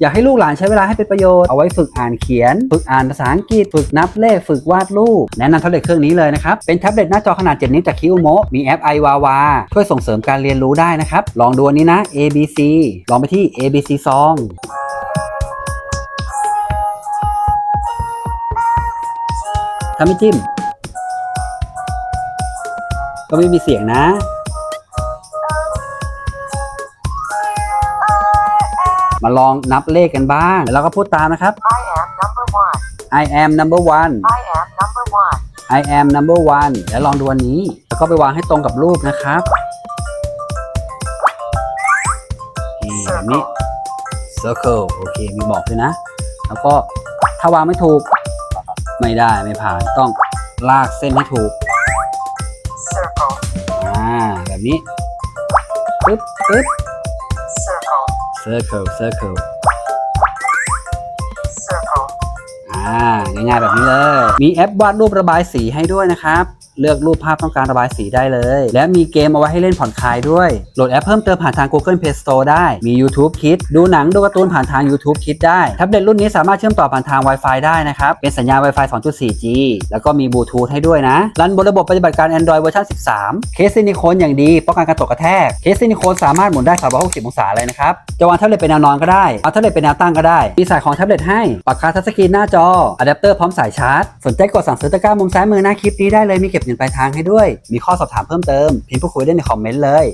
อยากให้ลูกหลานใช้เวลาให้เป็นประโยชน์ เอาไว้ฝึกอ่านเขียน ฝึกอ่านภาษาอังกฤษ ฝึกนับเลข ฝึกวาดรูป แนะนำแท็บเล็ตเครื่องนี้เลยนะครับ เป็นแท็บเล็ตหน้าจอขนาด 7 นิ้วจากคิวโมมีแอป iWawa ช่วยส่งเสริมการเรียนรู้ได้นะครับ ลองดูอันนี้นะ ABC ลองไปที่ ABC Song ถ้าไม่จิ้ม ก็ไม่มีเสียงนะ มาลองนับเลขกันบ้างแล้วก็พูดตามนะครับ I am number one. I am number one I am number one. I am number one แล้วลองดูอันนี้ แล้วก็ไปวางให้ตรงกับรูปนะครับนี่แบบนี้ circle โอเค มีบอกด้วยนะ แล้วก็ถ้าวางไม่ถูก ไม่ได้ไม่ผ่านต้องลากเส้นให้ถูก Circle. อ่า แบบนี้ปึ๊บปึ๊บ Circle. circle circle Circle. อ่าง่ายๆแบบนี้เลย มีแอปวาดรูประบายสีให้ด้วยนะครับ เลือกรูปภาพต้องการระบายสีได้เลย และมีเกมเอาไว้ให้เล่นผ่อนคลายด้วย โหลดแอปเพิ่มเติมผ่านทาง Google Play Store ได้ มี YouTube Kids ดูหนังดูการ์ตูนผ่านทาง YouTube Kids ได้ แท็บเล็ตรุ่นนี้สามารถเชื่อมต่อผ่านทาง Wi-Fi ได้นะครับ เป็นสัญญาณ Wi-Fi 2.4G แล้วก็มีบลูทูธให้ด้วยนะ รันบนระบบปฏิบัติการ Android เวอร์ชัน13 เคสซิลิโคนอย่างดีป้องกันการตกกระแทก เคสซิลิโคนสามารถหมุนได้360องศาเลยนะครับ จะวางแท็บเล็ตเป็นแนวนอนก็ได้ เอาแท็บเล็ตเป็นแนวตั้งก็ได้ มีสายของแท็บเล็ตให้ ปากกาทัชสกรีนหน้าจออะแดปเตอร์พร้อมสายชาร์จ สนใจกดสั่งซื้อตะกร้ามุมซ้ายมือหน้าคลิปนี้ได้เลยมีเก็บเงินปลายทางให้ด้วย มีข้อสอบถามเพิ่มเติมพิมพ์พูดคุยได้ในคอมเมนต์เลย